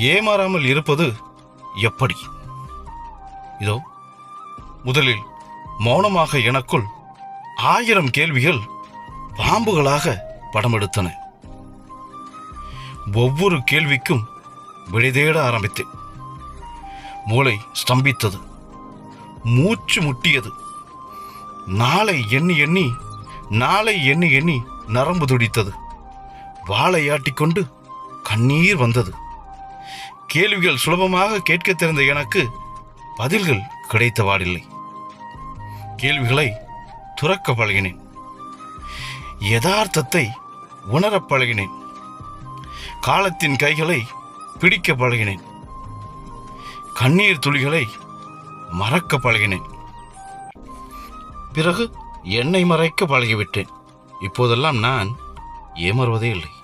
ஏமாறாமல் இருப்பது எப்படி? இதோ முதலில் மௌனமாக எனக்குள் ஆயிரம் கேள்விகள் பாம்புகளாக படம் எடுத்தன ஒவ்வொரு கேள்விக்கும் விடை தேட ஆரம்பித்தேன். மூளை ஸ்தம்பித்தது. மூச்சு முட்டியது. நாளை எண்ணி எண்ணி நாளை எண்ணி எண்ணி நரம்பு துடித்தது. வாழையாட்டிக்கொண்டு கண்ணீர் வந்தது. கேள்விகள் சுலபமாக கேட்க தெரிந்த எனக்கு பதில்கள் கிடைத்தவாடில்லை. கேள்விகளை துறக்க பழகினேன். யதார்த்தத்தை உணரப் பழகினேன். காலத்தின் கைகளை பிடிக்க பழகினேன். கண்ணீர் துளிகளை மறக்க பழகினேன். பிறகு என்னை மறைக்க பழகிவிட்டேன். இப்போதெல்லாம் நான் ஏமறுவதே இல்லை.